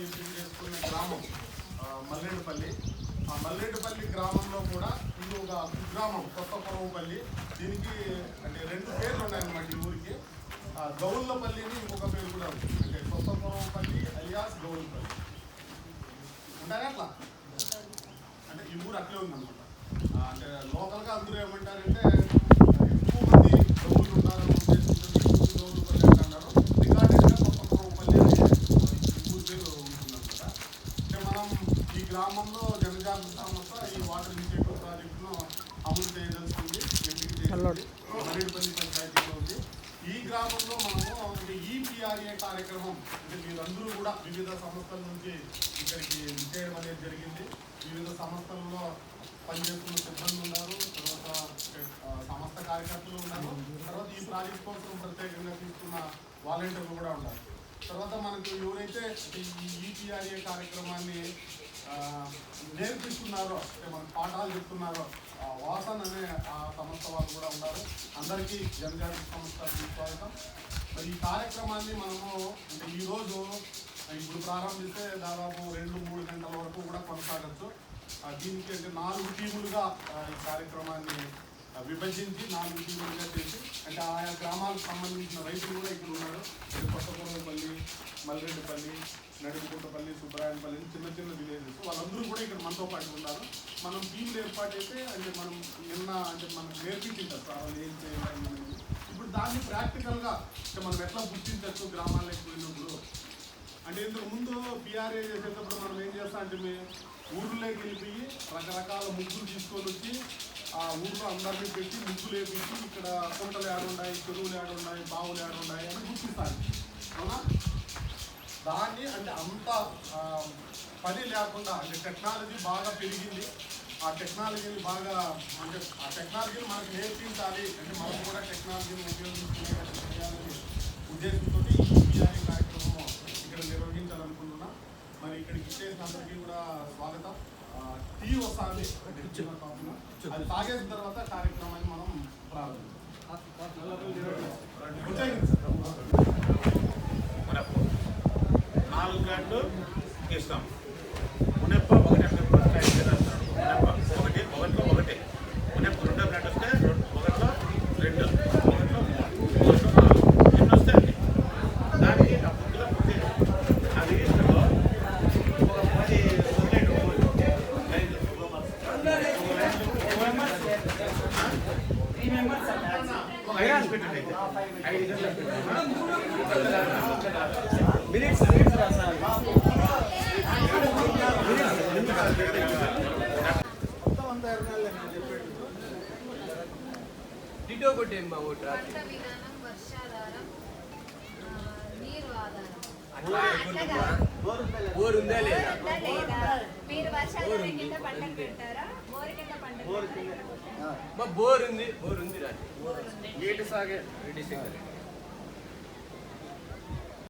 ఎంపిక చేసుకున్న గ్రామం మల్లేడుపల్లి. ఆ మల్లేడుపల్లి గ్రామంలో కూడా ఇది ఒక కుగ్రామం కొత్త పొరవపల్లి దీనికి అంటే రెండు పేర్లు ఉన్నాయన్నమాట ఈ ఊరికి. ఆ, గౌల్లపల్లిని ఇంకొక పేరు కూడా ఉంది. అంటే కొత్త పొరవపల్లి అలియాస్ గౌల్లపల్లి ఉంటారా అట్లా? అంటే ఈ ఊరు అట్లే ఉందన్నమాట. అంటే లోకల్గా అందరూ ఏమంటారంటే ఎక్కువ మంది గౌళ్ళు ఉన్నారని ఉద్దేశంతో ఎక్కువ గౌళ్ళపల్లి అంటున్నారు రికార్డెడ్గా కొత్త పొరవపల్లి అనే ఈ ఊరు పేరు ఉంటుందన్నమాట అంటే మనం ఈ గ్రామంలో జనజాగృతి సంస్థ ఈ వాటర్ ఇనిషియేటివ్ ప్రాజెక్టును అమలు చేయదలుచుకుంది. మరేడుపల్లి పంచాయతీలో ఉంది. ఈ గ్రామంలో మనము ఈపీఆర్ఏ కార్యక్రమం అంటే మీరందరూ కూడా వివిధ సంస్థల నుంచి ఇక్కడికి విచ్చేయడం అనేది జరిగింది. వివిధ సంస్థల్లో పనిచేస్తున్న సిబ్బంది ఉన్నారు. తర్వాత సంస్థ కార్యకర్తలు ఉన్నారు. తర్వాత ఈ ప్రాజెక్ట్ కోసం ప్రత్యేకంగా తీసుకున్న వాలంటీర్లు కూడా ఉన్నారు. తర్వాత మనకు ఎవరైతే ఈ ఈపీఆర్ఏ కార్యక్రమాన్ని నేర్పిస్తున్నారో అంటే మనకు పాఠాలు చెప్తున్నారో ఆ వాసన్ అనే ఆ సంస్థ వాళ్ళు కూడా ఉన్నారు అందరికీ జనజాతి సంస్థ స్వాగతం. మరి ఈ కార్యక్రమాన్ని మనము అంటే ఈరోజు ఇప్పుడు ప్రారంభిస్తే దాదాపు రెండు మూడు గంటల వరకు కూడా కొనసాగచ్చు. దీనికి నాలుగు టీములుగా ఈ కార్యక్రమాన్ని విభజించి నాలుగు టీములుగా చేసి అంటే ఆయా గ్రామాలకు సంబంధించిన రైతులు కూడా ఇక్కడ ఉన్నారు. ఇది కొత్తపల్లి మల్రెడ్డిపల్లి నడుపుకుంటపల్లి సుబ్బరాయనపల్లి చిన్న చిన్న విలేజెస్ వాళ్ళందరూ కూడా ఇక్కడ మనతో పాటు ఉన్నారు. మనం టీంలు ఏర్పాటు చేస్తే అంటే మనం నిన్న అంటే మనం నేర్పించారు వాళ్ళు ఏం చేయాలి అనేది. ఇప్పుడు దాన్ని ప్రాక్టికల్గా అంటే మనం ఎట్లా గుర్తించచ్చు గ్రామాలకు వెళ్ళినప్పుడు అంటే ఇంతకు ముందు పిఆర్ఏ చేసేటప్పుడు మనం ఏం చేస్తా అంటే మీ ఊర్లోకి వెళ్ళిపోయి రకరకాల ముగ్గులు తీసుకొని వచ్చి ఆ ఊర్లో అందరినీ పెట్టి ముగ్గులు వేపించి ఇక్కడ కుంటలు ఏడున్నాయి చెరువులు ఏడున్నాయి బావులు ఏడున్నాయి అని గుర్తిస్తాను అవునా? దాన్ని అంటే అంత పని లేకుండా అంటే టెక్నాలజీ బాగా పెరిగింది. ఆ టెక్నాలజీని బాగా అంటే ఆ టెక్నాలజీని మనకు నేర్పించాలి అంటే మనం కూడా టెక్నాలజీని ఉపయోగించుకునే చేయాలని ఉద్దేశంతో ఈ కార్యక్రమం ఇక్కడ నిర్వహించాలనుకుంటున్నాం. మరి ఇక్కడికి ఇచ్చేసిన అందరికీ కూడా స్వాగతం. టీ వస్తుంది. అది తాగేసిన తర్వాత కార్యక్రమాన్ని మనం. మునప్ప నాలుగు గంటలు ఇస్తాం ఒక డిటో కొట్టేమ్మా ఓటు నీరు ఆధారం. బోర్ మీరు కింద పెడతారా బోరు కింద బోర్ ఉంది బోర్ ఉంది రాజు బోరు ఉంది. నీటి సాగే రెడ్డి